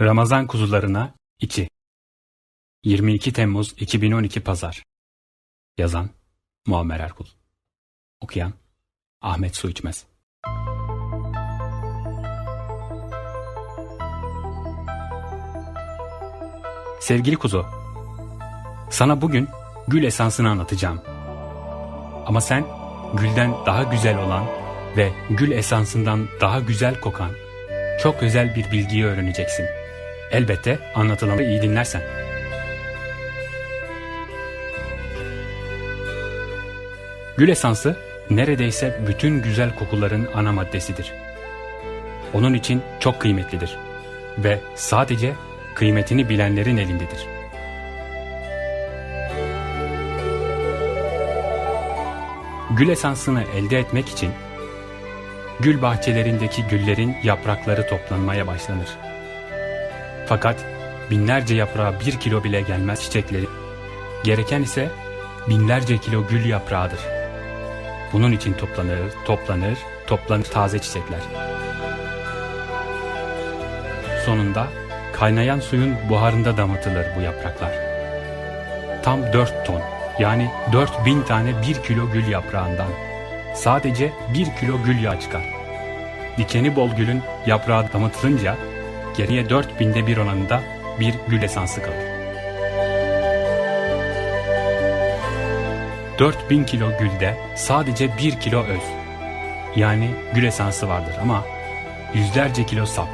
Ramazan kuzularına 2 22 Temmuz 2012 Pazar. Yazan Muammer Erkul. Okuyan Ahmet Su İçmez. Sevgili kuzu, sana bugün gül esansını anlatacağım. Ama sen gülden daha güzel olan ve gül esansından daha güzel kokan çok özel bir bilgiyi öğreneceksin. Elbette anlatılanı iyi dinlersen. Gül esansı neredeyse bütün güzel kokuların ana maddesidir. Onun için çok kıymetlidir ve sadece kıymetini bilenlerin elindedir. Gül esansını elde etmek için gül bahçelerindeki güllerin yaprakları toplanmaya başlanır. Fakat binlerce yaprağa bir kilo bile gelmez çiçekleri. Gereken ise binlerce kilo gül yaprağıdır. Bunun için toplanır, toplanır, toplanır taze çiçekler. Sonunda kaynayan suyun buharında damıtılır bu yapraklar. Tam 4 ton yani 4000 tane 1 kilo gül yaprağından sadece 1 kilo gül yağı çıkar. Dikeni bol gülün yaprağı damıtılınca geriye 4000'de bir oranında bir gül esansı kalır. 4000 kilo gülde sadece 1 kilo öz yani gül esansı vardır ama yüzlerce kilo sap,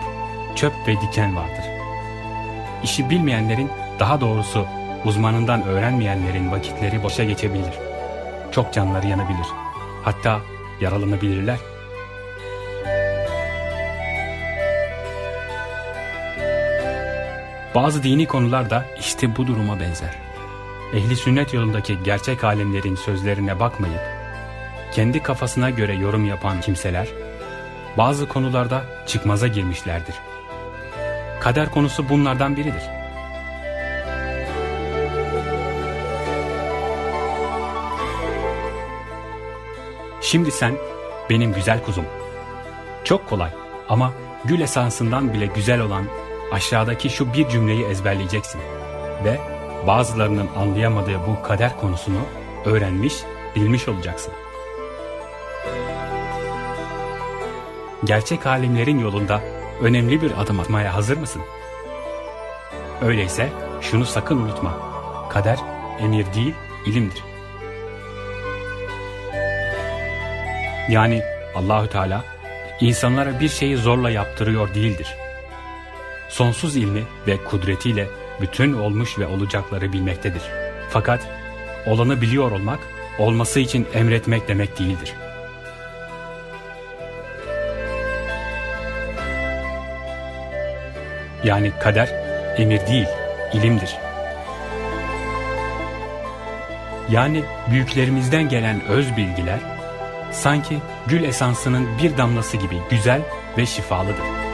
çöp ve diken vardır. İşi bilmeyenlerin daha doğrusu uzmanından öğrenmeyenlerin vakitleri boşa geçebilir. Çok canları yanabilir. Hatta yaralanabilirler. Bazı dini konular da işte bu duruma benzer. Ehli sünnet yolundaki gerçek alimlerin sözlerine bakmayıp kendi kafasına göre yorum yapan kimseler bazı konularda çıkmaza girmişlerdir. Kader konusu bunlardan biridir. Şimdi sen benim güzel kuzum. Çok kolay ama gül esansından bile güzel olan aşağıdaki şu bir cümleyi ezberleyeceksin. Ve bazılarının anlayamadığı bu kader konusunu öğrenmiş, bilmiş olacaksın. Gerçek alimlerin yolunda önemli bir adım atmaya hazır mısın? Öyleyse şunu sakın unutma. Kader emir değil, ilimdir. Yani Allahü Teala insanlara bir şeyi zorla yaptırıyor değildir. Sonsuz ilmi ve kudretiyle bütün olmuş ve olacakları bilmektedir. Fakat olanı biliyor olmak, olması için emretmek demek değildir. Yani kader emir değil, ilimdir. Yani büyüklerimizden gelen öz bilgiler sanki gül esansının bir damlası gibi güzel ve şifalıdır.